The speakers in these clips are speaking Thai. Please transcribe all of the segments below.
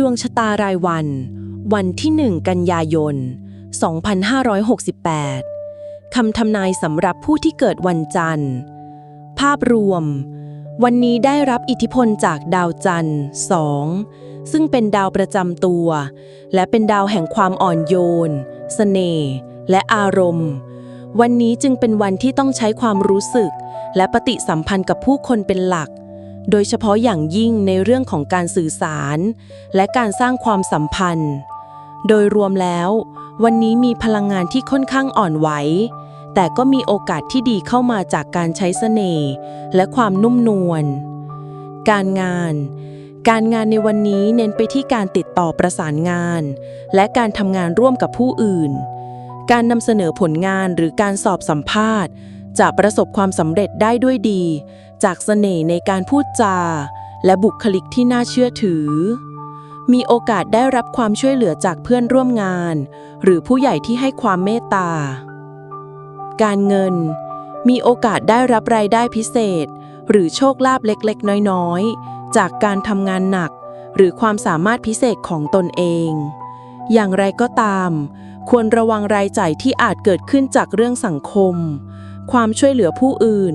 ดวงชะตารายวัน วันที่ 1 กันยายน 2568 คำทำนายสำหรับผู้ที่เกิดวันจันทร์ ภาพรวม วันนี้ได้รับอิทธิพลจากดาวจันทร์2ซึ่งเป็นดาวประจำตัว และเป็นดาวแห่งความอ่อนโยนเสน่ห์และอารมณ์ วันนี้จึงเป็นวันที่ต้องใช้ความรู้สึก และปฏิสัมพันธ์กับผู้คนเป็นหลัก โดยเฉพาะอย่างยิ่งในเรื่องของการสื่อสาร และการสร้างความสัมพันธ์ โดยรวมแล้ว วันนี้มีพลังงานที่ค่อนข้างอ่อนไหว แต่ก็มีโอกาสที่ดีเข้ามาจากการใช้เสน่ห์และความนุ่มนวล การงาน การงานในวันนี้เน้นไปที่การติดต่อประสานงาน และการทำงานร่วมกับผู้อื่น การนำเสนอผลงานหรือการสอบสัมภาษณ์จะประสบความสำเร็จได้ด้วยดี จากเสน่ห์ในการพูดจา และบุคลิกที่น่าเชื่อถือ มีโอกาสได้รับความช่วยเหลือจากเพื่อนร่วมงาน หรือผู้ใหญ่ที่ให้ความเมตตา การเงิน มีโอกาสได้รับรายได้พิเศษ หรือโชคลาภเล็กๆ น้อยๆ จากการทำงานหนัก หรือความสามารถพิเศษของตนเอง อย่างไรก็ตาม ควรระวังรายจ่ายที่อาจเกิดขึ้นจากเรื่องสังคม ความช่วยเหลือผู้อื่น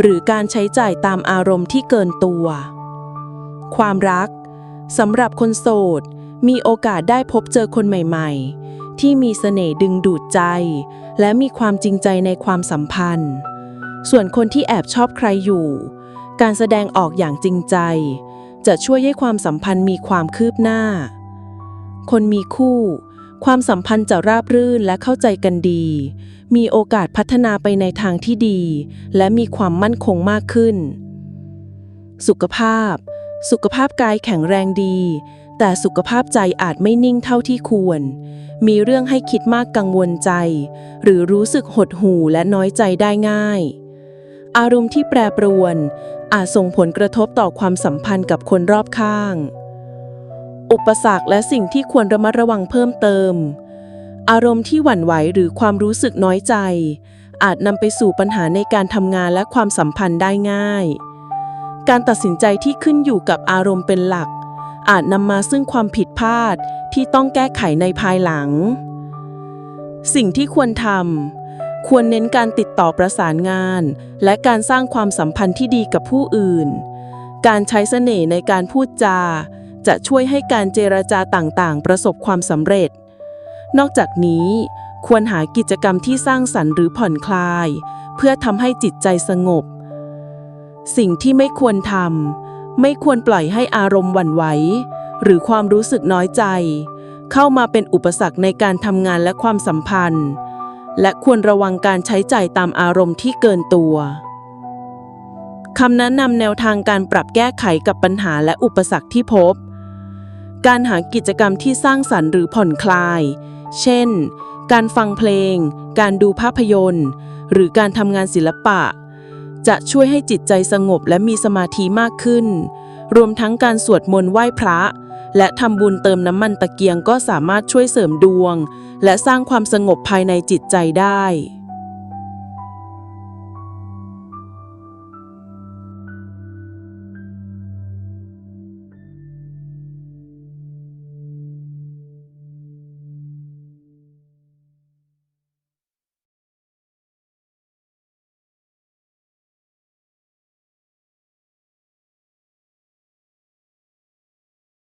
หรือการใช้จ่ายตามอารมณ์ที่เกินตัว ความรักสำหรับคนโสด มีโอกาสได้พบเจอคนใหม่ ๆ ที่มีเสน่ห์ดึงดูดใจ และมีความจริงใจในความสัมพันธ์ ส่วนคนที่แอบชอบใครอยู่ การแสดงออกอย่างจริงใจ จะช่วยให้ความสัมพันธ์มีความคืบหน้า คนมีคู่ ความสัมพันธ์จะราบรื่นและเข้าใจกันดี มีโอกาสพัฒนาไปในทางที่ดี และมีความมั่นคงมากขึ้น สุขภาพ สุขภาพกายแข็งแรงดี แต่สุขภาพใจอาจไม่นิ่งเท่าที่ควร มีเรื่องให้คิดมากกังวลใจ หรือรู้สึกหดหู่และน้อยใจได้ง่าย อารมณ์ที่แปรปรวน อาจส่งผลกระทบต่อความสัมพันธ์กับคนรอบข้าง อุปสรรคและสิ่งที่ควรระมัดระวังเพิ่มเติม อารมณ์ที่หวั่นไหวหรือความรู้สึกน้อยใจ อาจนำไปสู่ปัญหาในการทำงานและความสัมพันธ์ได้ง่าย การตัดสินใจที่ขึ้นอยู่กับอารมณ์เป็นหลัก อาจนำมาซึ่งความผิดพลาดที่ต้องแก้ไขในภายหลัง สิ่งที่ควรทำควรเน้นการติดต่อประสานงาน และการสร้างความสัมพันธ์ที่ดีกับผู้อื่น การใช้เสน่ห์ในการพูดจา จะช่วยให้การเจรจาต่างๆ ประสบความสำเร็จ นอกจากนี้ ควรหากิจกรรมที่สร้างสรรค์หรือผ่อนคลาย เพื่อทำให้จิตใจสงบ สิ่งที่ไม่ควรทำไม่ควรปล่อยให้อารมณ์หวั่นไหวหรือความรู้สึกน้อยใจ เข้ามาเป็นอุปสรรคในการทำงานและความสัมพันธ์ และควรระวังการใช้จ่ายตามอารมณ์ที่เกินตัวคำแนะนำแนวทางการปรับแก้ไขกับปัญหาและอุปสรรคที่พบ การหากิจกรรมที่สร้างสรรค์หรือผ่อนคลาย เช่น การฟังเพลง การดูภาพยนตร์ หรือการทำงานศิลปะ จะช่วยให้จิตใจสงบและมีสมาธิมากขึ้น รวมทั้งการสวดมนต์ไหว้พระ และทำบุญเติมน้ำมันตะเกียงก็สามารถช่วยเสริมดวง และสร้างความสงบภายในจิตใจได้